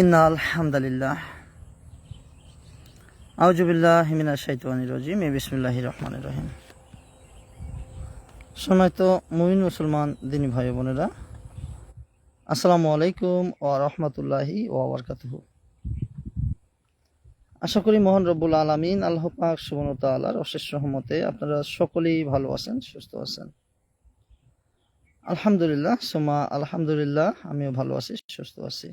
ইন্না আলহামদুলিল্লাহ। আউজুবিল্লাহ হিমিনা শাইতানির রাজিম, এ বিসমিল্লাহ রহমান রহিম। সময় তো মুমিন মুসলমান দিনী ভাই বোনেরা, আসসালামু আলাইকুম ও রহমতুল্লাহি ও বরকাতুহু। আশা করি মোহন রব্বুল আলমিন আল্লাহ পাক সুবন তাল্লাহর অশেষ রহমতে আপনারা সকলেই ভালো আছেন, সুস্থ আছেন। আলহামদুলিল্লাহ সোমা আলহামদুলিল্লাহ, আমিও ভালো আছি, সুস্থ আছি।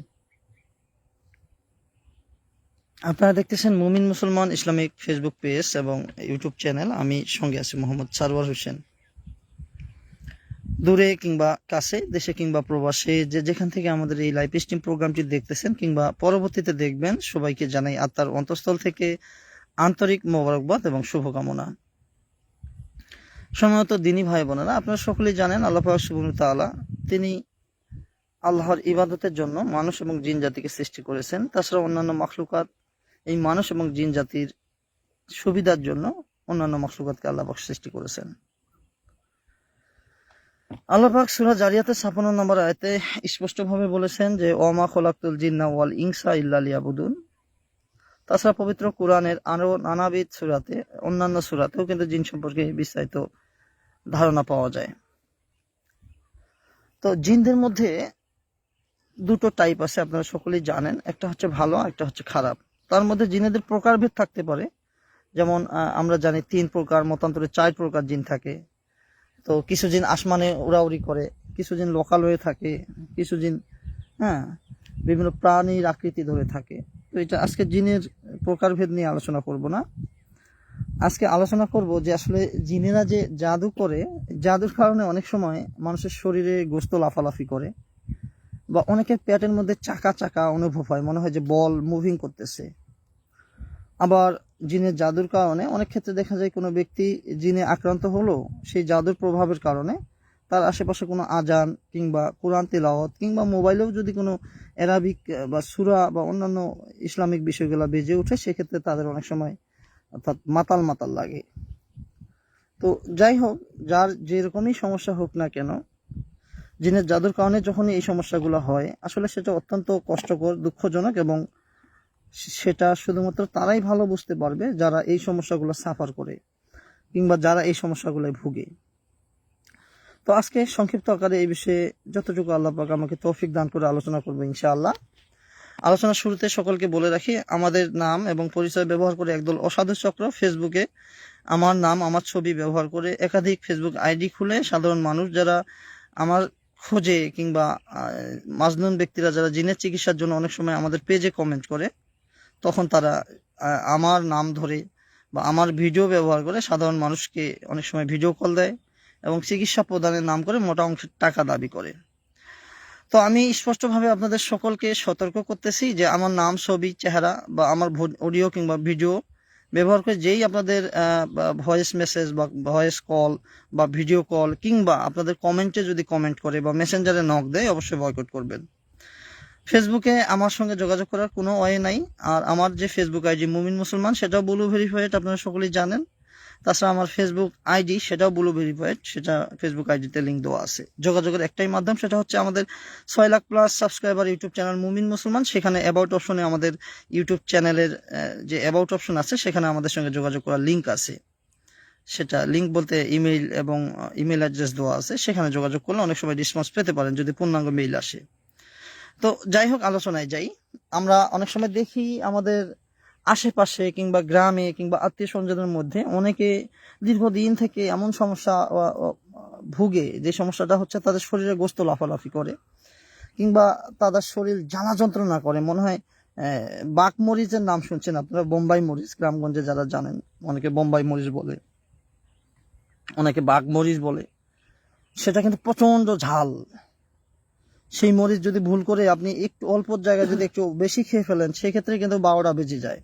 আপনারা দেখতেছেন Mumin Musalman Islamic Facebook page এবং ইউটিউব চ্যানেল। আমি সঙ্গে আছি মোহাম্মদ সারওয়ার হোসেন। দূরে কিংবা কাছে, দেশে কিংবা প্রবাসে, যে যেখান থেকে আমাদের এই লাইভ স্ট্রিম প্রোগ্রামটি দেখতেছেন কিংবা পরবর্তীতে দেখবেন, সবাইকে জানাই আত্মার অন্তঃস্থল থেকে আন্তরিক মোবারকবাদ এবং শুভকামনা। সময়ত দিনী ভাই বোনেরা, আপনারা সকলেই জানেন আল্লাহ তাআলা তিনি আল্লাহর ইবাদতের জন্য মানুষ এবং জিন জাতিকে সৃষ্টি করেছেন। তাছাড়া অন্যান্য মাখলুকাত এই মানুষ এবং জিন জাতির সুবিধার জন্য অন্যান্য মাখলুকাতকে আল্লাহ সৃষ্টি করেছেন। আল্লাহ পাক সূরা জারিয়াতে 56 নম্বর আয়াতে স্পষ্টভাবে বলেছেন যে ওমা খলাকতুল জিন্না ওয়াল ইনসা ইল্লা লিয়াবুদুন। তাছাড়া পবিত্র কোরআনের আরও নানাবিধ সূরাতে, অন্যান্য সূরাতেও কিন্তু জিন সম্পর্কে বিস্তারিত ধারণা পাওয়া যায়। তো জিনদের মধ্যে দুটো টাইপ আছে, আপনারা সকলেই জানেন। একটা হচ্ছে ভালো একটা হচ্ছে খারাপ। তার মধ্যে জিনেদের প্রকারভেদ থাকতে পারে। যেমন আমরা জানি তিন প্রকার, মতান্তরে চার প্রকার জিন থাকে। তো কিছু জিন আসমানে উড়াউড়ি করে, কিছু জিন লোকাল হয়ে থাকে, কিছু জিন হ্যাঁ বিভিন্ন প্রাণীর আকৃতি ধরে থাকে। তো এটা আজকে জিনের প্রকারভেদ নিয়ে আলোচনা করব না। আজকে আলোচনা করব যে আসলে জিনেরা যে জাদু করে, জাদুর কারণে অনেক সময় মানুষের শরীরে গোস্ত লাফালাফি করে। বা অনেকের পেটের মধ্যে চাকা চাকা অনুভব হয়, মনে হয় যে বল মুভিং করতেছে। আবার জিনের জাদুর কারণে অনেক ক্ষেত্রে দেখা যায় কোনো ব্যক্তি জিনে আক্রান্ত হলো, সেই জাদুর প্রভাবের কারণে তার আশেপাশে কোনো আজান কিংবা কোরআন তেলাওয়াত কিংবা মোবাইলেও যদি কোনো অ্যারাবিক বা সুরা বা অন্যান্য ইসলামিক বিষয়গুলো বেজে ওঠে, সেক্ষেত্রে তাদের অনেক সময় অর্থাৎ মাতাল মাতাল লাগে। তো যাই হোক, যার যেরকমই সমস্যা হোক না কেন জিনের জাদুর কারণে যখনই এই সমস্যাগুলো হয়, আসলে সেটা অত্যন্ত কষ্টকর, দুঃখজনক এবং সেটা শুধুমাত্র তারাই ভালো বুঝতে পারবে যারা এই সমস্যাগুলো সাফার করে কিংবা যারা এই সমস্যাগুলোয় ভুগে। তো আজকে সংক্ষিপ্ত আকারে এই বিষয়ে যতটুকু আল্লাহ পাক আমাকে তৌফিক দান করে আলোচনা করব ইনশাআল্লাহ। আলোচনার শুরুতে সকলকে বলে রাখি, আমাদের নাম এবং পরিচয় ব্যবহার করে একদল অসাধু চক্র ফেসবুকে। আমার নাম, আমার ছবি ব্যবহার করে একাধিক ফেসবুক আইডি খুলে সাধারণ মানুষ যারা আমার খোঁজে কিংবা মাজনুন ব্যক্তিরা যারা জিনের চিকিৎসার জন্য অনেক সময় আমাদের পেজে কমেন্ট করে, তখন তারা আমার নাম ধরে বা আমার ভিডিও ব্যবহার করে সাধারণ মানুষকে অনেক সময় ভিডিও কল দেয় এবং চিকিৎসা প্রদানের নাম করে মোটা অংশের টাকা দাবি করে। তো আমি স্পষ্টভাবে আপনাদের সকলকে সতর্ক করতেছি যে আমার নাম, ছবি, চেহারা বা আমার অডিও কিংবা ভিডিও ব্যবহার করে যেই আপনাদের ভয়েস মেসেজ বা ভয়েস কল বা ভিডিও কল কিংবা আপনাদের কমেন্টে যদি কমেন্ট করে বা মেসেঞ্জারে নক দেয়, অবশ্যই বয়কট করবেন। ফেসবুকে আমার সঙ্গে যোগাযোগ করার কোনো ওয়ে নাই। আর আমার যে ফেসবুক আইডি মুমিন মুসলমান, সেটাও ব্লু ভেরিফাইড, আপনারা সকলেই জানেন। তাছাড়া আমার ফেসবুক আইডি সেটাও ব্লু ভেরিফাইড সেটা ফেসবুক আইডিতে লিঙ্ক দেওয়া আছে। যোগাযোগের একটাই মাধ্যম সেটা হচ্ছে আমাদের ছয় lakh plus subscriber YouTube channel Mumin Musalman. সেখানে অ্যাবাউট অপশনে আমাদের ইউটিউব চ্যানেলের যে অ্যাবাউট অপশন আছে, সেখানে আমাদের সঙ্গে যোগাযোগ করার লিঙ্ক আছে। সেটা লিঙ্ক বলতে ইমেইল এবং ইমেল অ্যাড্রেস দেওয়া আছে। সেখানে যোগাযোগ করলে অনেক সময় রেসপন্স পেতে পারেন যদি পূর্ণাঙ্গ মেইল আসে। তো যাই হোক, আলোচনায় যাই। আমরা অনেক সময় দেখি আমাদের আশেপাশে কিংবা গ্রামে কিংবা আত্মীয় স্বজনের মধ্যে অনেকে দীর্ঘদিন থেকে এমন সমস্যা ভুগে যে সমস্যাটা হচ্ছে তাদের শরীরে গোস্ত লাফালাফি করে কিংবা তাদের শরীর জ্বালা যন্ত্রণা করে। মনে হয় বাঘ মরিচের নাম শুনছেন আপনারা? বোম্বাই মরিচ, গ্রামগঞ্জে যারা জানেন, অনেকে বোম্বাই মরিচ বলে, অনেকে বাঘ মরিচ বলে। সেটা কিন্তু প্রচণ্ড ঝাল। সেই মরিচ যদি ভুল করে আপনি একটু অল্প জায়গায় যদি একটু বেশি খেয়ে ফেলেন, সেক্ষেত্রে কিন্তু বারোটা বেজে যায়।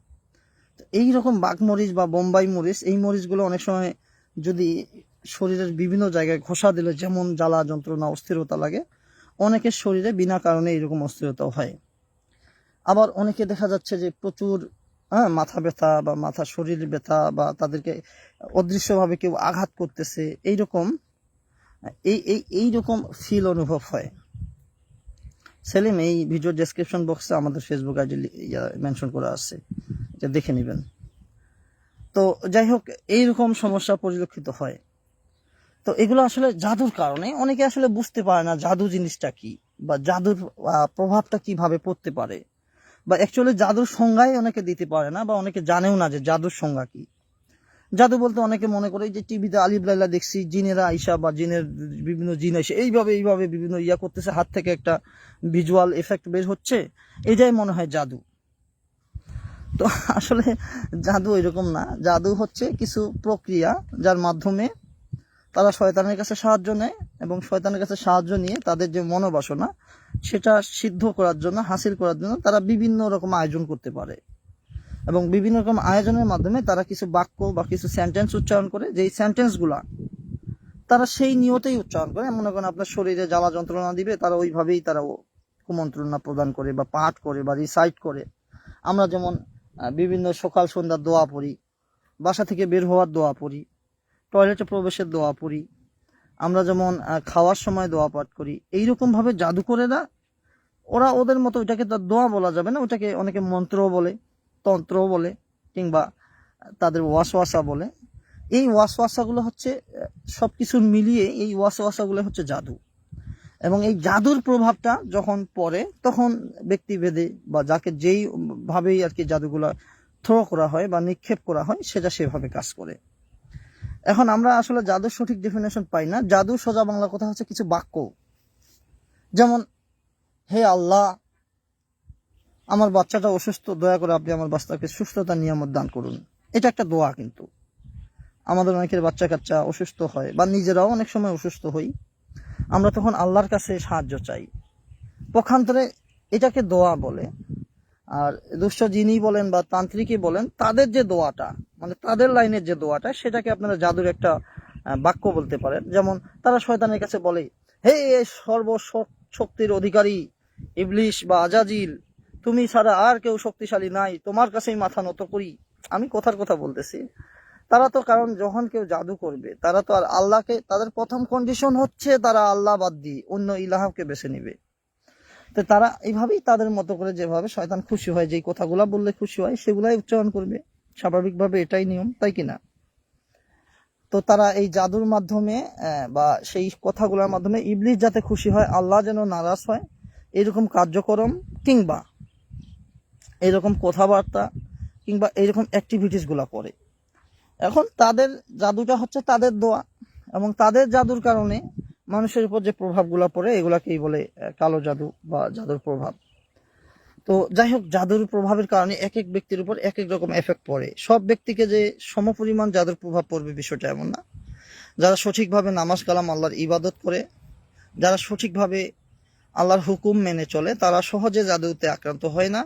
এই রকম বাঘ মরিচ বা বোম্বাই মরিচ, এই মরিচগুলো অনেক সময় যদি শরীরের বিভিন্ন জায়গায় ঘষা দিলে যেমন জ্বালা যন্ত্রণা, অস্থিরতা লাগে, অনেকের শরীরে বিনা কারণে এরকম অস্থিরতা হয়। আবার অনেকে দেখা যাচ্ছে যে প্রচুর হ্যাঁ মাথা ব্যথা বা মাথা শরীর ব্যথা বা তাদেরকে অদৃশ্যভাবে কেউ আঘাত করতেছে, এইরকম, এই এই, এইরকম ফিল অনুভব হয়। সেলিম, এই ভিডিও ডেসক্রিপশন বক্সে আমাদের ফেসবুক আইডি মেনশন করা আছে, যে দেখে নেবেন। তো যাই হোক, এইরকম সমস্যা পরিলক্ষিত হয়। তো এগুলো আসলে জাদুর কারণে, অনেকে আসলে বুঝতে পারে না জাদু জিনিসটা কি, বা জাদুর প্রভাবটা কীভাবে পড়তে পারে। বা অ্যাকচুয়ালি জাদুর সংজ্ঞাই অনেকে দিতে পারে না, বা অনেকে জানেও না যে জাদুর সংজ্ঞা কি। জাদু বলতে অনেকে মনে করে যে টিভিতে আলিফ লাইলা দেখছি, জিনেরা আইসা বা জিনের বিভিন্ন জিন এসে এইভাবে এইভাবে বিভিন্ন ইয়া করতেছে, হাত থেকে একটা ভিজুয়াল এফেক্ট বের হচ্ছে, এটাই মনে হয় জাদু। তো আসলে জাদু এরকম না, জাদু হচ্ছে কিছু প্রক্রিয়া যার মাধ্যমে তারা শয়তানের কাছে সাহায্য নেয় এবং শয়তানের কাছে সাহায্য নিয়ে তাদের যে মনোবাসনা, সেটা সিদ্ধ করার জন্য, হাসিল করার জন্য তারা বিভিন্ন রকম আয়োজন করতে পারে। এবং বিভিন্ন রকম আয়োজনের মাধ্যমে তারা কিছু বাক্য বা কিছু সেন্টেন্স উচ্চারণ করে, যেই সেন্টেন্সগুলা তারা সেই নিয়তেই উচ্চারণ করে। মনে করেন আপনার শরীরে জ্বালা যন্ত্রণা দিবে, তারা ওইভাবেই তারা কুমন্ত্রণা প্রদান করে বা পাঠ করে বা রিসাইট করে। আমরা যেমন বিভিন্ন সকাল সন্ধ্যার দোয়া পড়ি, বাসা থেকে বের হওয়ার দোয়া পড়ি টয়লেটে প্রবেশের দোয়া পড়ি, আমরা যেমন খাওয়ার সময় দোয়া পাঠ করি এইরকম ভাবে জাদুকরেরা, ওরা ওদের মতো ওইটাকে তার দোয়া বলা যাবে না ওটাকে অনেকে মন্ত্র বলে। তন্ত্র বলে কিংবা তাদের ওয়াসওয়াসা বলে, এই ওয়াসওয়াসাগুলো হচ্ছে সব কিছু মিলিয়ে এই ওয়াসওয়াসাগুলো হচ্ছে জাদু। এবং এই জাদুর প্রভাবটা যখন পড়ে, তখন ব্যক্তিভেদে বা যাকে যেই ভাবেই আর কি জাদুগুলো থ্রো করা হয় বা নিক্ষেপ করা হয় সেটা সেভাবে কাজ করে। এখন আমরা আসলে জাদুর সঠিক ডেফিনেশন পাই না। জাদু সোজা বাংলা কথা হচ্ছে কিছু বাক্য। যেমন, হে আল্লাহ আমার বাচ্চাটা অসুস্থ, দয়া করে আপনি আমার বাচ্চাকে সুস্থতা, নিয়ামত দান করুন। এটা একটা দোয়া কিন্তু। আমাদের অনেকের বাচ্চা কাচ্চা অসুস্থ হয়, বা নিজেরাও অনেক সময় অসুস্থ হই। আমরা তখন আল্লাহর কাছে সাহায্য চাই। পক্ষান্তরে এটাকে দোয়া বলে। আর দুষ্ট যিনি বলেন বা তান্ত্রিকই বলেন, তাদের যে দোয়াটা মানে তাদের লাইনের যে দোয়াটা, সেটাকে আপনারা জাদুর একটা বাক্য বলতে পারেন। যেমন তারা শয়তানের কাছে বলে, হে সর্ব শক্তির অধিকারী, ইবলিশ বা আজাজিল তুমি ছাড়া আর কেউ শক্তিশালী নাই, তোমার কাছেই মাথা নত করি। আমি কথার কথা বলতেছি। তারা তো কারণ যখন কেউ জাদু করবে, তারা তো আর আল্লাহকে, তাদের প্রথম কন্ডিশন হচ্ছে তারা আল্লাহ বাদ দিয়ে অন্য ইলাহকে বেছে নিবে। তো তারা এইভাবেই তাদের মতো করে যেভাবে শয়তান খুশি হয়, যেই কথাগুলা বললে খুশি হয়, সেগুলাই উচ্চারণ করবে। স্বাভাবিকভাবে এটাই নিয়ম, তাই কিনা তো তারা এই জাদুর মাধ্যমে বা সেই কথাগুলোর মাধ্যমে ইবলিশ যাতে খুশি হয়, আল্লাহ যেন নারাজ হয়, এরকম কার্যক্রম কিংবা এরকম কথাবার্তা কিংবা এইরকম অ্যাক্টিভিটিসগুলা করে। এখন তাদের জাদুটা হচ্ছে তাদের দোয়া এবং তাদের জাদুর কারণে মানুষের উপর যে প্রভাবগুলো পড়ে, এগুলাকেই বলে কালো জাদু বা জাদুর প্রভাব। তো যাই হোক, জাদুর প্রভাবের কারণে এক এক ব্যক্তির উপর এক এক রকম এফেক্ট পড়ে। সব ব্যক্তিকে যে সমপরিমাণ জাদুর প্রভাব পড়বে বিষয়টা এমন না। যারা সঠিকভাবে নামাজ কালাম আল্লাহর ইবাদত করে, যারা সঠিকভাবে আল্লাহর হুকুম মেনে চলে, তারা সহজে জাদুতে আক্রান্ত হয় না,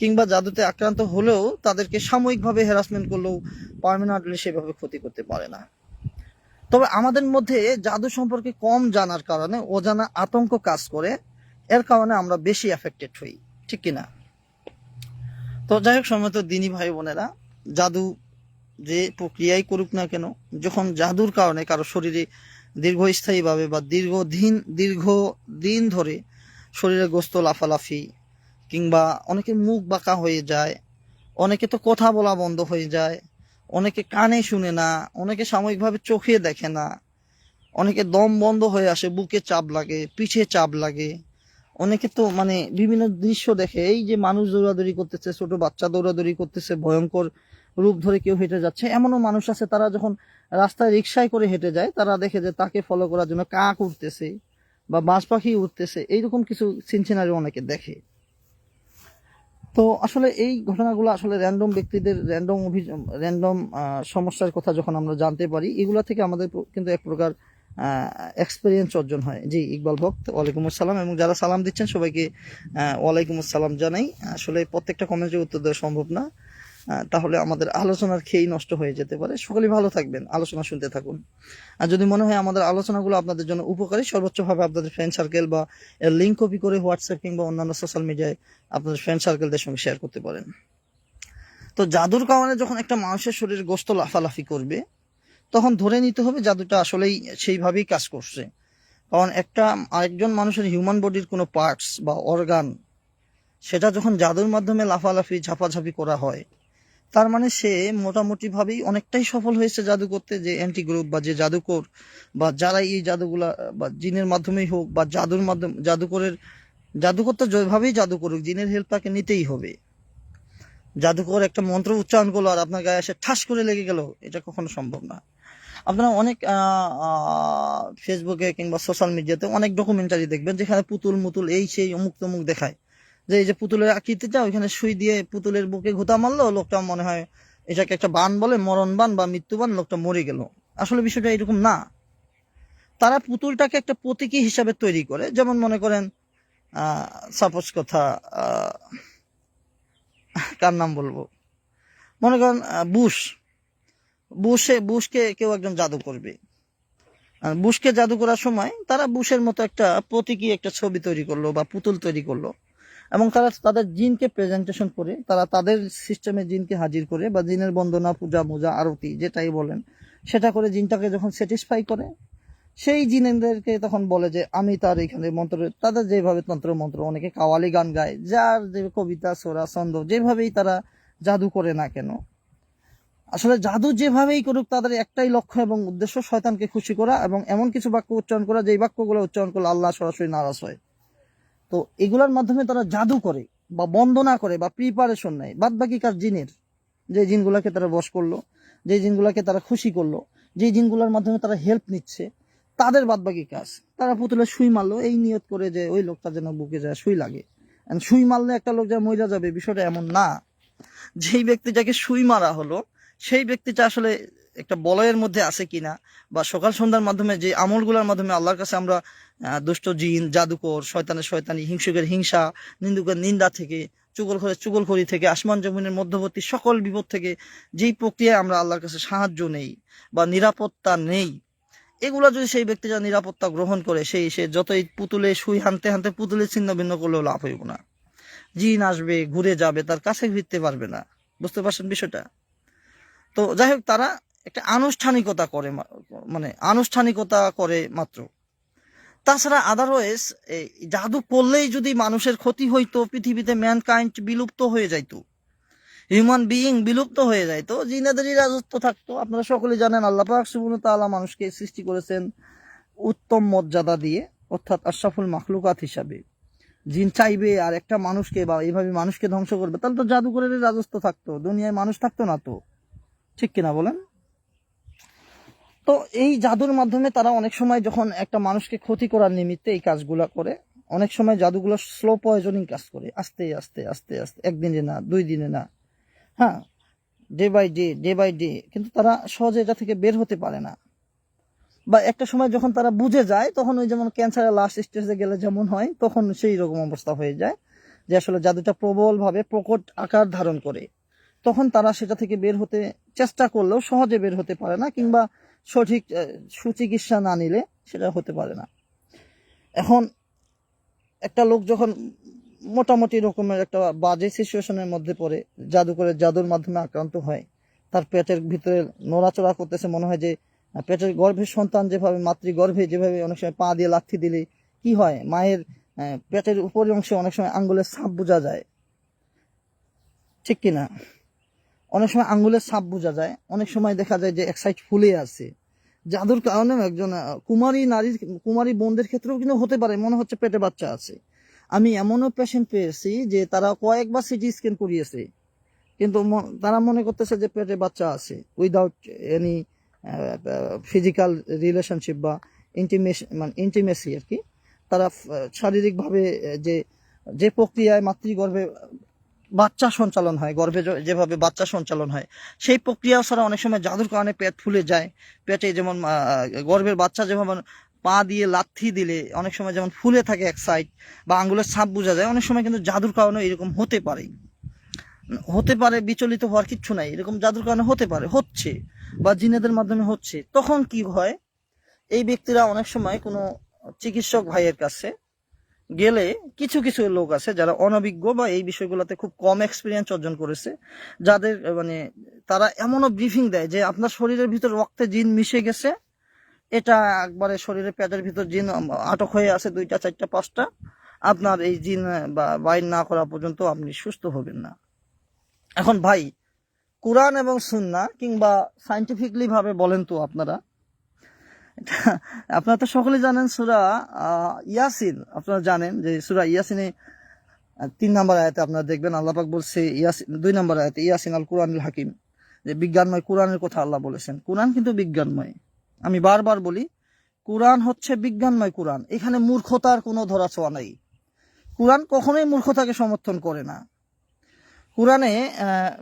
কিংবা জাদুতে আক্রান্ত হলেও তাদেরকে সাময়িকভাবে হ্যারাসমেন্ট করলেও পার্মানেন্টলি সেভাবে ক্ষতি করতে পারে না। তবে আমাদের মধ্যে জাদু সম্পর্কে কম জানার কারণে অজানা আতঙ্ক কাজ করে, এর কারণে আমরা বেশি এফেক্টেড হই, ঠিক কিনা? তো যাই হোক সময় তো দিনী ভাই বোনেরা, জাদু যে প্রক্রিয়াই করুক না কেন, যখন জাদুর কারণে কারও শরীরে দীর্ঘস্থায়ীভাবে বা দীর্ঘদিন দীর্ঘ দিন ধরে শরীরে গোস্ত, লাফালাফি, কিংবা অনেকের মুখ বাঁকা হয়ে যায়, অনেকে তো কথা বলা বন্ধ হয়ে যায়, অনেকে কানে শুনে না, অনেকে সাময়িকভাবে চোখে দেখে না, অনেকে দম বন্ধ হয়ে আসে, বুকে চাপ লাগে, পিঠে চাপ লাগে, অনেকে তো মানে বিভিন্ন দৃশ্য দেখে, এই যে মানুষ দৌড়াদৌড়ি করতেছে, ছোট বাচ্চা দৌড়াদৌড়ি করতেছে, ভয়ঙ্কর রূপ ধরে কেউ হেঁটে যাচ্ছে, এমনও মানুষ আছে, তারা যখন রাস্তায় রিক্সায় করে হেঁটে যায়, তারা দেখে যে তাকে ফলো করার জন্য কাক উঠতেছে। বা বাঁশ পাখি উঠতেছে, এইরকম কিছু সিনসিনারি অনেকে দেখে। তো আসলে এই ঘটনাগুলো আসলে র্যান্ডম ব্যক্তিদের র্যান্ডম অভিযোগ র্যান্ডম সমস্যার কথা যখন আমরা জানতে পারি, এগুলো থেকে আমাদের কিন্তু এক প্রকার এক্সপিরিয়েন্স অর্জন হয়। জি, ইকবাল ভক্ত, ওয়ালাইকুম আসসালাম। এবং যারা সালাম দিচ্ছেন, সবাইকে ওয়ালাইকুম আসসালাম জানাই। আসলে প্রত্যেকটা কমেন্টের উত্তর দেওয়া সম্ভব না। তাহলে আমাদের আলোচনার খেয়েই নষ্ট হয়ে যেতে পারে। সকলেই ভালো থাকবেন। আলোচনা শুনতে থাকুন। আর যদি মনে হয় আমাদের আলোচনাগুলো আপনাদের জন্য উপকারী, সর্বোচ্চভাবে আপনাদের ফ্রেন্ড সার্কেল বা এর লিঙ্ক কপি করে হোয়াটসঅ্যাপ কিংবা অন্যান্য সোশ্যাল মিডিয়ায় আপনাদের ফ্রেন্ড সার্কেলদের সঙ্গে শেয়ার করতে পারেন। তো জাদুর কারণে যখন একটা মানুষের শরীর গোস্ত লাফালাফি করবে, তখন ধরে নিতে হবে জাদুটা আসলেই সেইভাবেই কাজ করছে। কারণ একটা আরেকজন মানুষের হিউম্যান বডির কোনো পার্টস বা অর্গান সেটা যখন জাদুর মাধ্যমে লাফালাফি, ঝাপাঝাপি করা হয় তার মানে সে মোটামুটি ভাবেই অনেকটাই সফল হয়েছে জাদু করতে, যে অ্যান্টি গ্রুপ বা যে জাদুকর বা যারা এই জাদুগুলা, বা জিনের মাধ্যমেই হোক বা জাদুর মাধ্যমে, জাদুকরের জাদুকর তো যেভাবেই জাদু করুক, জিনের হেল্প তাকে নিতেই হবে। জাদুকর একটা মন্ত্র উচ্চারণ করল আর আপনার গায়ে এসে ঠাস করে লেগে গেল, এটা কখনো সম্ভব না। আপনারা অনেক ফেসবুকে কিংবা সোশ্যাল মিডিয়াতে অনেক ডকুমেন্টারি দেখবেন, যেখানে পুতুল মুতুল এই সেই অমুক তমুক দেখায়। যে এই যে পুতুলের আকৃতি আকৃতিটা ওইখানে সুই দিয়ে পুতুলের বুকে ঘুতা মারলো, লোকটা মনে হয় এটাকে একটা বান বলে, মরণ বান বা মৃত্যুবান লোকটা মরে গেল। আসলে বিষয়টা এরকম না। তারা পুতুলটাকে একটা প্রতীকী হিসাবে তৈরি করে। যেমন মনে করেন সাপোজ কথা কার নাম বলব? মনে করেন বুশ। বুশে, বুশকে কেউ একজন জাদু করবে। বুশকে জাদু করার সময় তারা বুশের মতো একটা প্রতীকী একটা ছবি তৈরি করল বা পুতুল তৈরি করল। এবং তারা তাদের জিনকে প্রেজেন্টেশন করে, তারা তাদের সিস্টেমে জিনকে হাজির করে বা জিনের বন্দনা, পূজা, মোজা, আরতি যেটাই বলেন, সেটা করে জিনটাকে যখন স্যাটিসফাই করে, সেই জিনেদেরকে তখন বলে যে, আমি তার এখানে মন্ত্র তাদের যেভাবে তন্ত্র মন্ত্র অনেকে কাওয়ালি গান গায়, যার যে কবিতা, সোরা, ছন্দ, যেভাবেই তারা জাদু করে না কেন। আসলে জাদু যেভাবেই করুক, তাদের একটাই লক্ষ্য এবং উদ্দেশ্য, শয়তানকে খুশি করা এবং এমন কিছু বাক্য উচ্চারণ করা, যেই বাক্যগুলো উচ্চারণ করলে আল্লাহ সরাসরি নারাজ হয়। তো এগুলোর মাধ্যমে তারা জাদু করে বা বন্দনা করে বা প্রিপারেশন নেয়। বাদ বাকি কার জিনের? যে জিনগুলাকে তারা বশ করল, যে জিনগুলাকে তারা খুশি করল, যে জিনগুলোর মাধ্যমে তারা হেল্প নিচ্ছে, তাদের বাদ বাকি কাজ। তারা পুতুলে সুই মারলো, এই নিয়ত করে যে ওই লোকটা যেন বুকে যায়, সুই লাগে। সুই মারলে একটা লোক যা মইরা যাবে, বিষয়টা এমন না। যেই ব্যক্তি যাকে সুই মারা হলো, সেই ব্যক্তিটা আসলে একটা বলয়ের মধ্যে আছে কিনা বা সকাল সন্ধ্যার মাধ্যমে যে আমলগুলোর মাধ্যমে আল্লাহর কাছে আমরা দুষ্ট জিন, জাদুকর শয়তানের শয়তানি, হিংসুকের হিংসা, নিন্দুকের নিন্দা থেকে চুগল করে চুগলখড়ি থেকে, আসমান জমিনের মধ্যবর্তী সকল বিপদ থেকে যেই প্রক্রিয়ায় আমরা আল্লাহর কাছে সাহায্য নেই বা নিরাপত্তা নেই, এগুলো যদি সেই ব্যক্তিটা নিরাপত্তা গ্রহণ করে, সেই সে যতই পুতুলে সুই হানতে হানতে পুতুলে ছিন্ন ভিন্ন করলেও লাভ হইব না। জিন আসবে, ঘুরে যাবে, তার কাছে ফিরতে পারবে না। বুঝতে পারছেন বিষয়টা? তো যাই হোক, তারা একটা আনুষ্ঠানিকতা করে মানে আনুষ্ঠানিকতা করে মাত্র। তাছাড়া আদারওয়াইজ জাদু করলেই যদি মানুষের ক্ষতি হইতো, পৃথিবীতে ম্যানকাইন্ড বিলুপ্ত হয়ে যাইত হিউম্যান বিইং বিলুপ্ত হয়ে যাইতো, জিনেদেরই রাজত্ব থাকতো। আপনারা সকলে জানেন, আল্লাহ পাক ওয়া তাআলা মানুষকে সৃষ্টি করেছেন উত্তম মর্যাদা দিয়ে, অর্থাৎ আশরাফুল মাখলুকাত হিসাবে। জিন চাইবে আর একটা মানুষকে বা এইভাবে মানুষকে ধ্বংস করবে, তাহলে তো জাদুকরের রাজত্ব থাকতো, দুনিয়ায় মানুষ থাকতো না তো। ঠিক কিনা বলেন? তো এই জাদুর মাধ্যমে তারা অনেক সময় যখন একটা মানুষকে ক্ষতি করার নিমিত্তে এই কাজগুলা করে, অনেক সময় জাদুগুলো স্লো পয়জনিং কাজ করে। আস্তে আস্তে আস্তে আস্তে। একদিনে না, দুই দিনে না। হ্যাঁ day by day day by day কিন্তু তারা সহজে এটা থেকে বের হতে পারে না। বা একটা সময় যখন তারা বুঝে যায়, তখন ওই যেমন ক্যান্সারের লাস্ট স্টেজে গেলে যেমন হয়, তখন সেই রকম অবস্থা হয়ে যায় যে আসলে জাদুটা প্রবলভাবে প্রকট আকার ধারণ করে। তখন তারা সেটা থেকে বের হতে চেষ্টা করলেও সহজে বের হতে পারে না, কিংবা সঠিক সুচিকিৎসা না নিলে সেটা হতে পারে না। এখন একটা লোক যখন মোটামুটি রকমের একটা বাজে সিচুয়েশনের মধ্যে পড়ে জাদু করে জাদুর মাধ্যমে আক্রান্ত হয়, তার পেটের ভিতরে নড়াচড়া করতেছে, মনে হয় যে পেটের গর্ভের সন্তান যেভাবে, মাতৃগর্ভে যেভাবে অনেক সময় পা দিয়ে লাথি দিলে কি হয়? মায়ের পেটের উপরের অংশে অনেক সময় আঙ্গুলের ছাপ বোঝা যায়। ঠিক কিনা? অনেক সময় আঙ্গুলের ছাপ বোঝা যায়। অনেক সময় দেখা যায় যে এক সাইড ফুলে আছে। জাদুর কারণে একজন কুমারী নারীর, কুমারী বোনদের ক্ষেত্রেও কিন্তু হতে পারে, মনে হচ্ছে পেটে বাচ্চা আছে। আমি এমনও পেশেন্ট পেয়েছি যে তারা কয়েকবার সিটি স্ক্যান করিয়েছে। কিন্তু তারা মনে করতেছে যে পেটে বাচ্চা আছে উইদাউট এনি ফিজিক্যাল রিলেশনশিপ বা ইন্টিমেশন মানে ইন্টিমেসি আর কি। তারা শারীরিকভাবে যে যে প্রক্রিয়ায় মাতৃগর্ভে বাচ্চা সঞ্চালন হয়, গর্ভে যেভাবে বাচ্চা সঞ্চালন হয়। সেই প্রক্রিয়া ছাড়া অনেক সময় জাদুর কারণে পেট ফুলে যায়। পেটে যেমন গর্ভের বাচ্চা যেমন পা দিয়ে লাথি দিলে, অনেক সময় যেমন ফুলে থাকে এক সাইড বা আঙ্গুলের ছাপ বোঝা যায়, অনেক সময় কিন্তু জাদুর কারণে এরকম হতে পারে। হতে পারে, বিচলিত হওয়ার কিচ্ছু নাই, এরকম জাদুর কারণে হতে পারে, হচ্ছে বা জিনেদের মাধ্যমে হচ্ছে। তখন কি হয়? এই ব্যক্তিরা অনেক সময় কোনো চিকিৎসক ভাইয়ের কাছে গেলে কিছু কিছু লোক আছে যারা অনভিজ্ঞ বা এই বিষয়গুলোতে খুব কম এক্সপিরিয়েন্স অর্জন করেছে, যাদের মানে তারা এমনও ব্রিফিং দেয় যে আপনার শরীরের ভিতর রক্তে জিন মিশে গেছে, এটা একবারে শরীরে পেটের ভিতর জিন আটক হয়ে আছে দুইটা, চারটা, পাঁচটা, আপনার এই জিন বা বাইর না করা পর্যন্ত আপনি সুস্থ হবেন না। এখন ভাই, কোরআন এবং সুন্না কিংবা সাইন্টিফিকলি ভাবে বলেন তো আপনারা আপনারা তো সকলে জানেন সুরা ইয়াসিন। আপনারা জানেন যে সুরা ইয়াসিনে তিন নম্বর আয়াতে আপনারা দেখবেন আল্লাহ পাক বলছে ইয়াসিন, দুই নম্বর আয়াতে, ইয়াসিন আল কোরআনুল হাকিম। যে বিজ্ঞানময় কোরআনের কথা আল্লাহ বলেছেন। কোরআন কিন্তু বিজ্ঞানময়। আমি বারবার বলি, কোরআন হচ্ছে বিজ্ঞানময় কোরআন। এখানে মূর্খতার কোনো ধরা ছোঁয়া নাই। কোরআন কখনোই মূর্খতাকে সমর্থন করে না। কোরআনে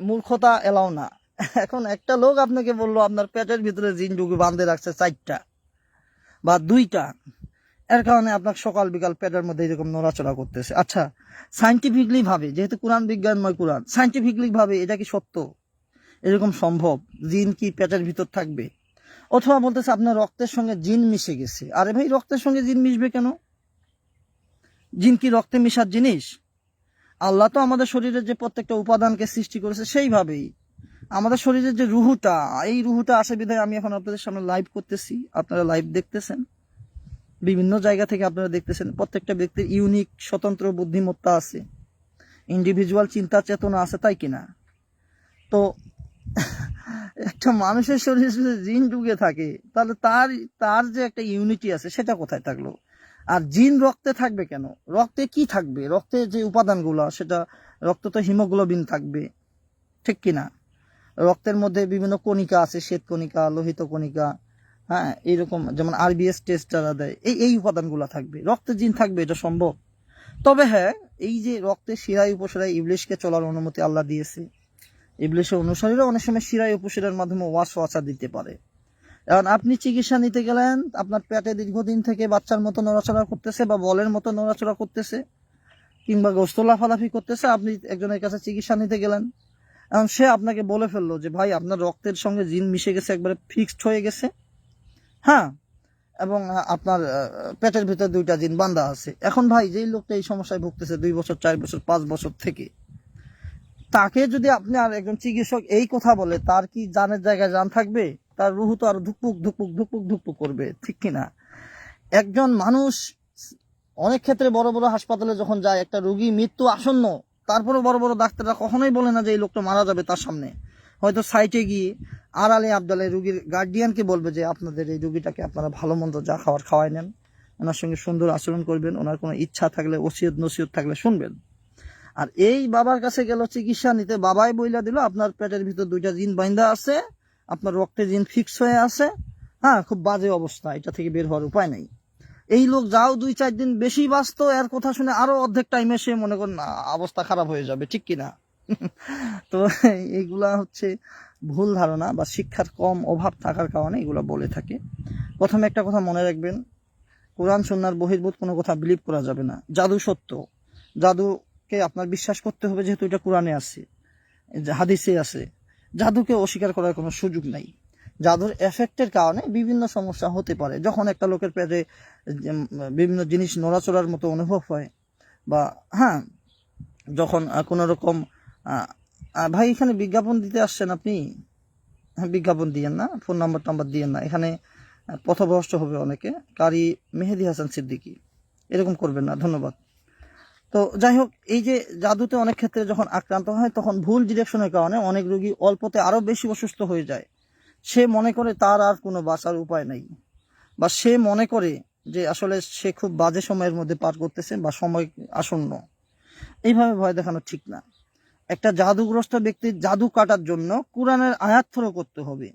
মূর্খতা এলাও না। এখন একটা লোক আপনাকে বলল, আপনার পেটের ভিতরে জিন ডুগি বাঁধে রাখছে চারটা। বা দুইটা, এর কারণে আপনার সকাল, বিকাল পেটের মধ্যে এরকম নড়াচড়া করতেছে। আচ্ছা সাইন্টিফিকলি ভাবে যেহেতু কোরআন বিজ্ঞানময় কোরআন সাইন্টিফিকলি ভাবে এটা কি সত্য? এরকম সম্ভব? জিন কি পেটের ভিতর থাকবে? অথবা বলতেছে আপনার রক্তের সঙ্গে জিন মিশে গেছে। আরে ভাই, রক্তের সঙ্গে জিন মিশবে কেন? জিন কি রক্তে মিশার জিনিস? আল্লাহ তো আমাদের শরীরের যে প্রত্যেকটা উপাদানকে সৃষ্টি করেছে সেইভাবেই। আমাদের শরীরের যে রুহুটা, এই রুহুটা আসে বিধায় আমি এখন আপনাদের সামনে লাইভ করতেছি। আপনারা লাইভ দেখতেছেন। বিভিন্ন জায়গা থেকে আপনারা দেখতেছেন। প্রত্যেকটা ব্যক্তির ইউনিক স্বতন্ত্র বুদ্ধিমত্তা আছে। ইন্ডিভিজুয়াল চিন্তা চেতনা আছে, তাই কিনা? তো, একটা মানুষের শরীরে যদি জিন ঢুকে থাকে, তাহলে তার তার যে একটা ইউনিটি আছে, সেটা কোথায় থাকল? আর জিন রক্তে থাকবে কেন? রক্তে কি থাকবে? রক্তে যে উপাদানগুলো, সেটা রক্ত তো হিমোগ্লোবিন থাকবে। ঠিক কিনা? রক্তের মধ্যে বিভিন্ন কণিকা আছে, শ্বেত কণিকা, লোহিত কণিকা হ্যাঁ এইরকম যেমন আরবিএস টেস্ট যারা দেয়, এই এই উপাদানগুলো থাকবে। রক্তে জিন থাকবে, এটা সম্ভব। তবে হ্যাঁ এই যে রক্তের শিরায় উপশিরায় ইবলিশকে চলার অনুমতি আল্লাহ দিয়েছে। ইবলিশের অনুসারীরা অনেক সময় শিরায় উপশিরার মাধ্যমে ওয়াশ ওয়াশা দিতে পারে। এখন আপনি চিকিৎসা নিতে গেলেন, আপনার পেটে দীর্ঘদিন থেকে বাচ্চার মতো নড়াচড়া করতেছে বা বলের মতো নড়াচড়া করতেছে, কিংবা গোস্ত লাফালাফি করতেছে, আপনি একজনের কাছে চিকিৎসা নিতে গেলেন এখন সে আপনাকে বলে ফেলল যে, ভাই, আপনার রক্তের সঙ্গে জিন মিশে গেছে, একবারে ফিক্সড হয়ে গেছে। হ্যাঁ? এবং আপনার পেটের ভিতরে দুইটা জিন বান্ধা আছে। এখন ভাই, যেই লোকটা এই সমস্যায় ভুগতেছে দুই বছর, চার বছর, পাঁচ বছর থেকে, তাকে যদি আপনি আর একজন চিকিৎসক এই কথা বলে, তার কি জানের জায়গায় জান থাকবে? তার রুহু তো আর ধুকপুক ধুকপুক ধুকপুক ধুকপুক করবে, ঠিক কিনা একজন মানুষ অনেক ক্ষেত্রে বড় বড় হাসপাতালে যখন যায়, একটা রুগী মৃত্যু আসন্ন তারপরে বড় বড় ডাক্তাররা কখনোই বলে না যে এই লোকটা মারা যাবে তার সামনে। হয়তো সাইটে গিয়ে আড়ালে আবদালে রুগীর গার্ডিয়ানকে বলবে যে আপনাদের এই রুগীটাকে আপনারা ভালো মন্দ যা খাওয়ার খাওয়াই নেন। ওনার সঙ্গে সুন্দর আচরণ করবেন, ওনার কোনো ইচ্ছা থাকলে, ওসিয়ত নসিয়ত থাকলে শুনবেন। আর এই বাবার কাছে গেল চিকিৎসা নিতে, বাবাই বইলা দিল, আপনার পেটের ভিতর দুইটা জিন বাইন্দা আছে, আপনার রক্তে জিন ফিক্স হয়ে আছে। হ্যাঁ খুব বাজে অবস্থা, এটা থেকে বের হওয়ার উপায় নেই। এই লোক যাও দুই চার দিন বেশি বাঁচত, এর কথা শুনে আরও অর্ধেক টাইমে সে মনে করেন অবস্থা খারাপ হয়ে যাবে, ঠিক কিনা? তো এইগুলা হচ্ছে ভুল ধারণা বা শিক্ষার কম অভাব থাকার কারণে এগুলা বলে থাকে। প্রথমে একটা কথা মনে রাখবেন, কোরআন সন্ন্যার বহির্ভূত কোনো কথা বিলিভ করা যাবে না। জাদু সত্য। জাদুকে আপনার বিশ্বাস করতে হবে যেহেতু এটা কোরআনে আছে হাদিসে আছে। জাদুকে অস্বীকার করার কোনো সুযোগ নাই। জাদুর এফেক্টের কারণে বিভিন্ন সমস্যা হতে পারে। যখন একটা লোকের পেটে বিভিন্ন জিনিস নড়াচড়ার মতো অনুভব হয় বা হ্যাঁ যখন কোনো রকম ভাই এখানে বিজ্ঞাপন দিতে আসছেন আপনি? হ্যাঁ বিজ্ঞাপন দিয়েন না ফোন নাম্বার টাম্বার দিয়েন না। এখানে পথভ্রষ্ট হবে অনেকে। কারি মেহেদি হাসান সিদ্দিকী। এরকম করবেন না, ধন্যবাদ। তো যাই হোক, এই যে জাদুতে অনেক ক্ষেত্রে যখন আক্রান্ত হয়, তখন ভুল ডিরেকশনের কারণে অনেক রোগী অল্পতে আরও বেশি অসুস্থ হয়ে যায়। সে মনে করে তার আর কোনো বাঁচার উপায় নেই। বা সে মনে করে যে আসলে সে খুব বাজে সময়ের মধ্যে পার করতেছে বা সময় আসন্ন। এইভাবে ভয় দেখানো ঠিক না। একটা জাদুগ্রস্ত ব্যক্তির জাদু কাটার জন্য কোরআনের আয়াত থ্রো করতে হবে।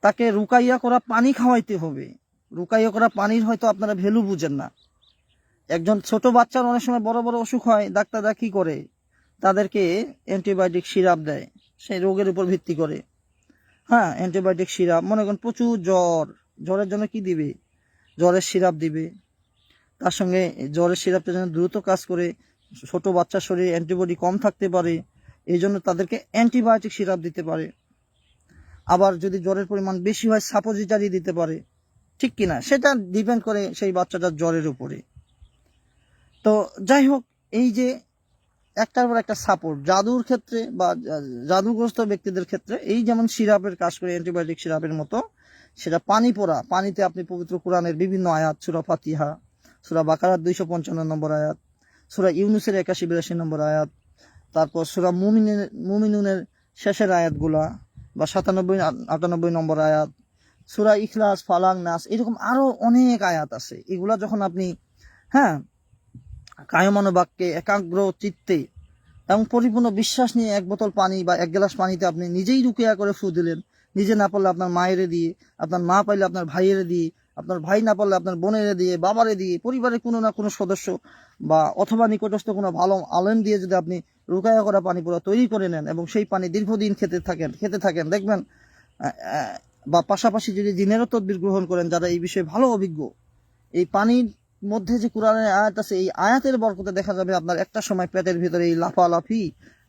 তাকে রুকাইয়া করা পানি খাওয়াইতে হবে। রুকাইয়া করা পানির হয়তো আপনারা ভ্যালু বুঝেন না। একজন ছোট বাচ্চার অনেক সময় বড় বড় অসুখ হয়, ডাক্তাররা কি করে? তাদেরকে অ্যান্টিবায়োটিক সিরাপ দেয়। সেই রোগের উপর ভিত্তি করে। হ্যাঁ অ্যান্টিবায়োটিক সিরাপ মনে করেন প্রচুর জ্বর। জ্বরের জন্য কি দিবে? জ্বরের সিরাপ দিবে। তার সঙ্গে জ্বরের সিরাপটা যেন দ্রুত কাজ করে, ছোট বাচ্চার শরীরে অ্যান্টিবডি কম থাকতে পারে, এই জন্য তাদেরকে অ্যান্টিবায়োটিক সিরাপ দিতে পারে। আবার যদি জ্বরের পরিমাণ বেশি হয় সাপোজিটারি দিতে পারে। ঠিক কিনা? সেটা ডিপেন্ড করে সেই বাচ্চাটার জ্বরের উপরে। তো যাই হোক, এই যে একটার পর একটা সাপোর্ট জাদুর ক্ষেত্রে বা জাদুগ্রস্ত ব্যক্তিদের ক্ষেত্রে এই যেমন সিরাপের কাজ করে অ্যান্টিবায়োটিক সিরাপের মতো, সেটা পানি পড়া, পানিতে আপনি পবিত্র কোরআনের বিভিন্ন আয়াত, সুরা ফাতিহা, সুরা বাকারার দুইশো পঞ্চান্ন নম্বর আয়াত, সুরা ইউনুসের একাশি বিরাশি নম্বর আয়াত, তারপর সুরা মুমিনের মুমিনুনের শেষের আয়াতগুলা বা সাতানব্বই, আটানব্বই নম্বর আয়াত, সুরা ইখলাস ফালাং নাস, এরকম আরও অনেক আয়াত আছে। এগুলা যখন আপনি হ্যাঁ কায়মানো বাক্যে একাগ্র চিত্তে এবং পরিপূর্ণ বিশ্বাস নিয়ে এক বোতল পানি বা এক গ্লাস পানিতে আপনি নিজেই রুকিয়া করে ফু দিলেন। নিজে না পারলে আপনার মায়েরে দিয়ে, আপনার মা পাইলে আপনার ভাইয়েরে দিয়ে, আপনার ভাই না পারলে আপনার বোনেরে দিয়ে, বাবারে দিয়ে, পরিবারের কোনো না কোনো সদস্য বা অথবা নিকটস্থ কোনো ভালো আলেম দিয়ে যদি আপনি রুকায়া করা পানি পুরো তৈরি করে নেন এবং সেই পানি দীর্ঘদিন খেতে থাকেন খেতে থাকেন, দেখবেন বা পাশাপাশি যদি দিনেরও তদবির গ্রহণ করেন যারা এই বিষয়ে ভালো অভিজ্ঞ, এই পানির মধ্যে যে কোরআনের আয়াত আছে, এই আয়াতের বরকতে দেখা যাবে আপনার একটা সময় পেটের ভিতরে এই লাফালাফি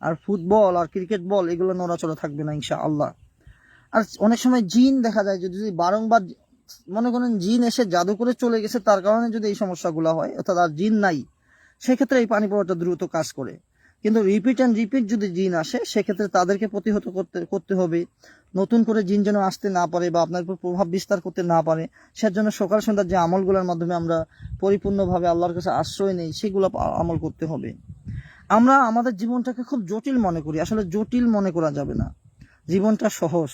আর ফুটবল আর ক্রিকেট বল এগুলো নড়াচড়া থাকবে না ইনশা আল্লাহ আর অনেক সময় জিন দেখা যায়, যদি বারংবার মনে করেন জিন এসে জাদু করে চলে গেছে, তার কারণে যদি এই সমস্যাগুলো হয়, অর্থাৎ আর জিন নাই, সেক্ষেত্রে এই পানি পড়াটা দ্রুত কাজ করে। কিন্তু রিপিট অ্যান্ড রিপিট যদি জিন আসে, সেক্ষেত্রে তাদেরকে প্রতিহত করতে করতে হবে। নতুন করে জিন যেন আসতে না পারে বা আপনার উপর প্রভাব বিস্তার করতে না পারে, সেজন্য সকাল সন্ধ্যার যে আমলগুলোর মাধ্যমে আমরা পরিপূর্ণভাবে আল্লাহর কাছে আশ্রয় নেই, সেগুলো আমল করতে হবে। আমরা আমাদের জীবনটাকে খুব জটিল মনে করি। আসলে জটিল মনে করা যাবে না। জীবনটা সহজ।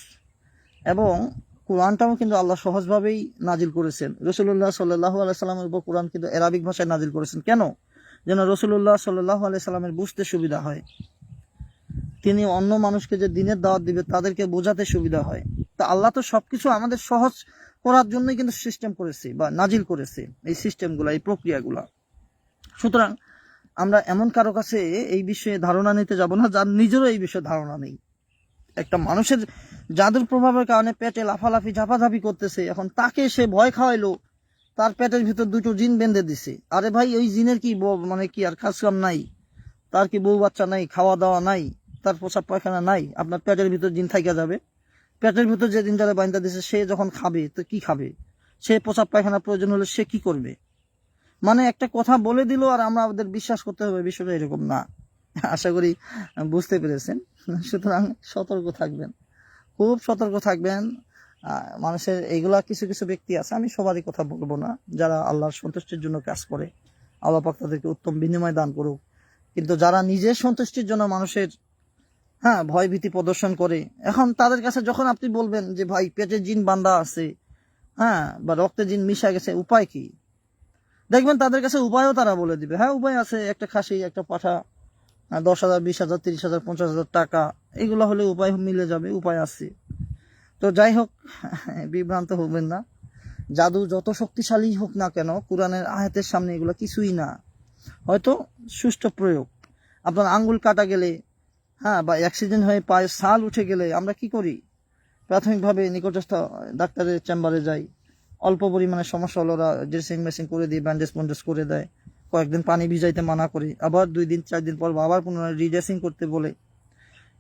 এবং কোরআনটাও কিন্তু আল্লাহ সহজভাবেই নাজিল করেছেন। রসুল্লাহ সাল্লাহ আলাইসাল্লামের উপর কোরআন কিন্তু অ্যারাবিক ভাষায় নাজিল করেছেন। কেন? যেন রসুল্লাহ সাল্লাহ আলাইসাল্লামের বুঝতে সুবিধা হয়। তিনি অন্য মানুষকে যে দিনের দাওয়াত দিবে, তাদেরকে বোঝাতে সুবিধা হয়। তা আল্লাহ তো সবকিছু আমাদের সহজ করার জন্যই কিন্তু সিস্টেম করেছে বা নাজিল করেছে এই সিস্টেমগুলা এই প্রক্রিয়াগুলা। সুতরাং আমরা এমন কারও কাছে এই বিষয়ে ধারণা নিতে যাব না, যার নিজেরও এই বিষয়ে ধারণা নেই। একটা মানুষের জাদুর প্রভাবের কারণে পেটে লাফালাফি, ঝাপাঝাপি করতেছে, এখন তাকে সে ভয় খাওয়াইলো তার পেটের ভিতর দুটো জিন বেঁধে দিছে। আরে ভাই, ওই জিনের কি মানে কি আর কাজ কাম নাই? তার কি বউ বাচ্চা নাই, খাওয়া দাওয়া নাই, তার পোশাক পায়খানা নাই? আপনার পেটের ভিতর জিন থাইকা যাবে? পেটের ভিতর যে জিনটারে বাইন্দা দিছে, সে যখন খাবে, তো কি খাবে? সে পোশাক পায়খানা প্রয়োজন হলে সে কি করবে? মানে একটা কথা বলে দিল আর আমরা আমাদের বিশ্বাস করতে হবে, বিষয়টা এরকম না। আশা করি বুঝতে পেরেছেন। সুতরাং সতর্ক থাকবেন। খুব সতর্ক থাকবেন। মানুষের এইগুলা কিছু কিছু ব্যক্তি আছে, আমি সবারই কথা বলব না। যারা আল্লাহর সন্তুষ্টির জন্য কাজ করে, আল্লাহ পাক তাদেরকে উত্তম বিনিময় দান করুক। কিন্তু যারা নিজের সন্তুষ্টির জন্য মানুষের হ্যাঁ ভয় ভীতি প্রদর্শন করে, এখন তাদের কাছে যখন আপনি বলবেন যে, ভাই, পেটে জিন বান্ধা আছে হ্যাঁ বা রক্তে জিন মিশা গেছে, উপায় কি? দেখবেন তাদের কাছে উপায়ও তারা বলে দিবে। হ্যাঁ উপায় আছে, একটা খাসি, একটা পাঠা দশ হাজার, বিশ হাজার, তিরিশ হাজার, পঞ্চাশ হাজার টাকা, এগুলো হলে উপায় মিলে যাবে, উপায় আছে। তো যাই হোক, বিভ্রান্ত হবেন না। জাদু যত শক্তিশালী হোক না কেন, কোরআনের আয়াতের সামনে এগুলো কিছুই না। হয়তো সুষ্ঠু প্রয়োগ। আপনার আঙ্গুল কাটা গেলে হ্যাঁ বা অ্যাক্সিডেন্ট হয়ে পায়ে সাল উঠে গেলে আমরা কি করি? প্রাথমিকভাবে নিকটস্থ ডাক্তারের চেম্বারে যাই। অল্প পরিমাণে সমস্যা হলো ওরা ড্রেসিং মেসিং করে দিয়ে ব্যান্ডেজ বন্ডেজ করে দেয়। কয়েকদিন পানি ভিজাইতে মানা করি। আবার দুই দিন, চার দিন পর আবার পুনরায় রিড্রেসিং করতে বলে।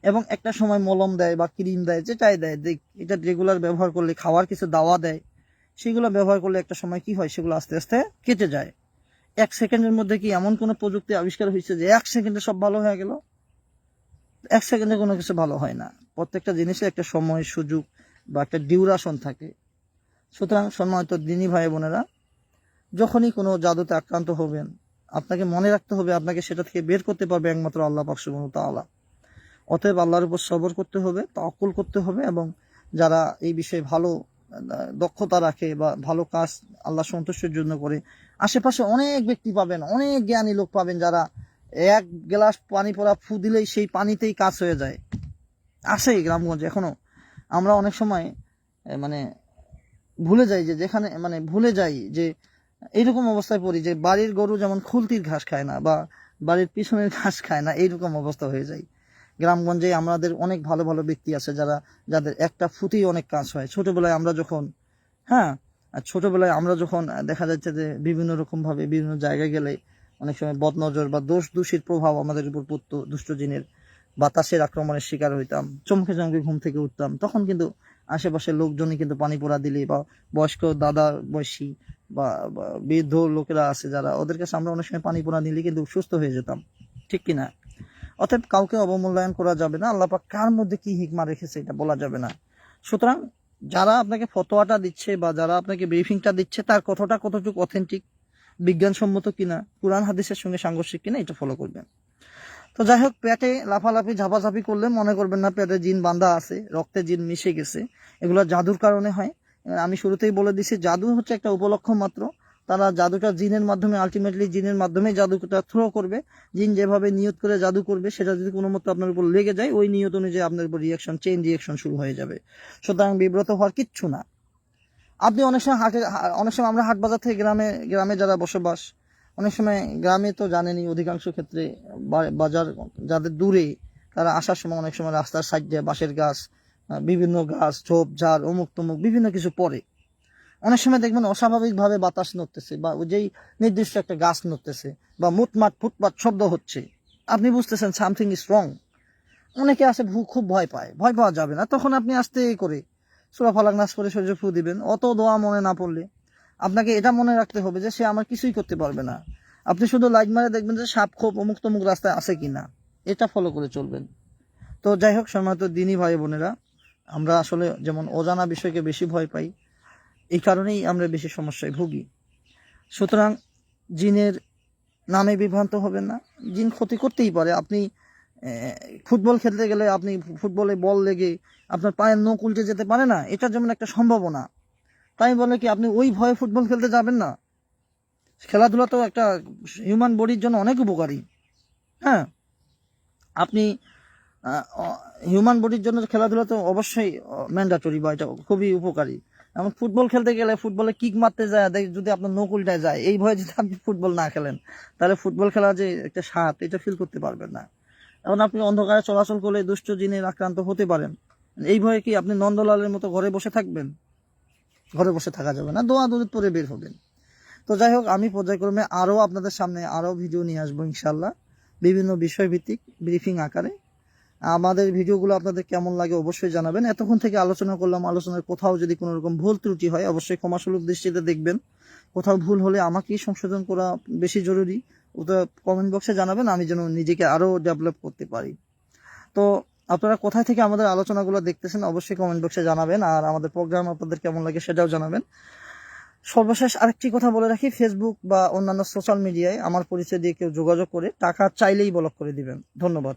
এবং একটা সময় মলম দেয় বা ক্রিম দেয়, যেটাই দেয়, দেখ, এটা রেগুলার ব্যবহার করলে, খাওয়ার কিছু দাওয়া দেয়, সেগুলো ব্যবহার করলে একটা সময় কি হয়, সেগুলো আস্তে আস্তে কেটে যায়। এক সেকেন্ডের মধ্যে কি এমন কোনো প্রযুক্তি আবিষ্কার হয়েছে যে এক সেকেন্ডে সব ভালো হয়ে গেল? এক সেকেন্ডে কোনো কিছু ভালো হয় না। প্রত্যেকটা জিনিসের একটা সময়, সুযোগ বা একটা ডিউরাশন থাকে। সুতরাং সম্মানিত দিনী ভাই বোনেরা, যখনই কোনো জাদুতে আক্রান্ত হবেন, আপনাকে মনে রাখতে হবে, আপনাকে সেটা থেকে বের করতে পারবে একমাত্র আল্লাহ পাক সুবহানাহু তাআলা। অতএব আল্লাহর উপর সবর করতে হবে, তাওয়াক্কুল করতে হবে এবং যারা এই বিষয়ে ভালো, দক্ষতা রাখে বা ভালো কাজ আল্লাহ সন্তুষ্টির জন্য করে, আশেপাশে অনেক ব্যক্তি পাবেন, অনেক জ্ঞানী লোক পাবেন যারা এক গ্লাস পানি পড়া ফু দিলেই সেই পানিতেই কাজ হয়ে যায়। এই গ্রামগঞ্জে এখনও। আমরা অনেক সময় মানে ভুলে যাই যে যেখানে মানে ভুলে যাই যে এইরকম অবস্থায় পড়ি যে বাড়ির গরু যেমন খুলতির ঘাস খায় না বা বাড়ির পিছনের ঘাস খায় না, এইরকম অবস্থা হয়ে যায়। গ্রামগঞ্জে আমাদের অনেক ভালো ভালো ব্যক্তি আছে যারা, যাদের একটা ফুতেই অনেক কাজ হয়। ছোটবেলায় আমরা যখন হ্যাঁ? ছোটবেলায় আমরা যখন দেখা যাচ্ছে যে বিভিন্ন রকম ভাবে বিভিন্ন জায়গায় গেলে অনেক সময় বদনজর বা দোষ দূষির প্রভাব আমাদের উপর পড়তো, দুষ্ট জিনের বাতাসের আক্রমণের শিকার হইতাম, চমকে চমকে ঘুম থেকে উঠতাম। তখন কিন্তু আশেপাশের লোকজনই কিন্তু পানি পোড়া দিলে বা বয়স্ক দাদা বয়সী বা বা বৃদ্ধ লোকেরা আছে যারা, ওদের কাছে আমরা অনেক সময় পানি পোড়া দিলে কিন্তু সুস্থ হয়ে যেতাম। ঠিক কিনা? অতএব কাউকে অবমূল্যায়ন করা যাবে না। আল্লাহ পাক কার মধ্যে কি হিকমা রেখেছে এটা বলা যাবে না। সুতরাং যারা আপনাকে ফতোয়াটা দিচ্ছে বা যারা আপনাকে ব্রিফিংটা দিচ্ছে, তার কথাটা কতটুকু অথেন্টিক বিজ্ঞানসম্মত কিনা, কোরআন, হাদিসের সঙ্গে সাংঘর্ষিক কিনা, এটা ফলো করবেন। তো যাই হোক, পেটে লাফালাফি, ঝাপাঝাপি করলে মনে করবেন না পেটে জিন বান্ধা আছে, রক্তে জিন মিশে গেছে। এগুলো জাদুর কারণে হয়। আমি শুরুতেই বলে দিছি, জাদু হচ্ছে একটা উপলক্ষ মাত্র। তারা জাদুটা জিনের মাধ্যমে আলটিমেটলি জিনের মাধ্যমে জাদুটা থ্রো করবে। জিন যেভাবে নিয়ত করে জাদু করবে, সেটা যদি কোনো মতো আপনার উপর লেগে যায়, ওই নিয়ত অনুযায়ী আপনার উপর রিয়াকশন চেইন রিয়াকশন শুরু হয়ে যাবে। সুতরাং বিব্রত হওয়ার কিচ্ছু না। আপনি অনেক সময় হাটে, অনেক সময় আমরা হাট বাজার থেকে গ্রামে গ্রামে যারা বসবাস, অনেক সময় গ্রামে তো জানেনই, অধিকাংশ ক্ষেত্রে বাজার যাদের দূরে, তারা আসার সময় অনেক সময় রাস্তার সাইড দিয়ে বাঁশের গাছ বিভিন্ন গাছ, ঝোপ, ঝাড় অমুক তমুক বিভিন্ন কিছু পড়ে। অনেক সময় দেখবেন অস্বাভাবিকভাবে বাতাস নড়তেছে বা ওই যেই নির্দিষ্ট একটা গাছ নড়তেছে বা মুটমাট ফুটপাট শব্দ হচ্ছে। আপনি বুঝতেছেন সামথিং ইজ রং অনেকে আসে ভু- খুব ভয় পায়। ভয় পাওয়া যাবে না। তখন আপনি আস্তে করে সুরা ফালাক নাচ করে সূর্য ফু দিবেন। অত দোয়া মনে না পড়লে আপনাকে এটা মনে রাখতে হবে যে সে আমার কিছুই করতে পারবে না। আপনি শুধু লাইট মারে দেখবেন যে সাপ খোপ অমুক তমুক রাস্তায় আছে কিনা। এটা ফলো করে চলবেন। তো যাই হোক সময় তো দিনই ভাই বোনেরা, আমরা আসলে যেমন অজানা বিষয়কে বেশি ভয় পাই এই কারণেই আমরা বেশি সমস্যায় ভুগি। সুতরাং জিনের নামে বিভ্রান্ত হবেন না। জিন ক্ষতি করতেই পারে। আপনি ফুটবল খেলতে গেলে আপনি ফুটবলে বল লেগে আপনার পায়ের নখ উল্টে যেতে পারে না, এটা যেমন একটা সম্ভাবনা। তাই বলে কি আপনি ওই ভয়ে ফুটবল খেলতে যাবেন না? খেলাধুলা তো একটা হিউম্যান বডির জন্য অনেক উপকারী। হ্যাঁ আপনি হিউম্যান বডির জন্য খেলাধুলা তো অবশ্যই ম্যান্ডাটরি বা এটা খুবই উপকারী। এমন ফুটবল খেলতে গেলে ফুটবলে কিক মারতে যায়, দেখ- যদি আপনার নখ উল্টায় যায়, এই ভয়ে যদি আপনি ফুটবল না খেলেন, তাহলে ফুটবল খেলা যে একটা স্বাদ, এটা ফিল করতে পারবেন না। এখন আপনি অন্ধকারে চলাচল করলে দুষ্ট জিনের আক্রান্ত হতে পারেন। এই ভয়ে কি আপনি নন্দলালের মতো ঘরে বসে থাকবেন? ঘরে বসে থাকা যাবে না, দোয়া দৌড় পরে বের হবেন। তো যাই হোক, আমি পর্যায়ক্রমে আরও আপনাদের সামনে আরও ভিডিও নিয়ে আসব ইনশাল্লাহ বিভিন্ন বিষয়ভিত্তিক ব্রিফিং আকারে। আমাদের ভিডিওগুলো আপনাদের কেমন লাগে অবশ্যই জানাবেন। এতক্ষণ থেকে আলোচনা করলাম আলোচনার কোথাও যদি কোনো রকম ভুল ত্রুটি হয়, অবশ্যই ক্ষমাসুলভ দৃষ্টিতে দেখবেন। কোথাও ভুল হলে আমাকেই সংশোধন করা বেশি জরুরি। ওটা কমেন্ট বক্সে জানাবেন, আমি যেন নিজেকে আরও ডেভেলপ করতে পারি। তো আপনারা কোথায় থেকে আমাদের আলোচনাগুলো দেখতেছেন, অবশ্যই কমেন্ট বক্সে জানাবেন। আর আমাদের প্রোগ্রাম আপনাদের কেমন লাগে সেটাও জানাবেন। সর্বশেষ আরেকটি কথা বলে রাখি ফেসবুক বা অন্যান্য সোশ্যাল মিডিয়ায় আমার পরিচয় দিয়ে কেউ যোগাযোগ করে টাকা চাইলেই ব্লক করে দিবেন। ধন্যবাদ।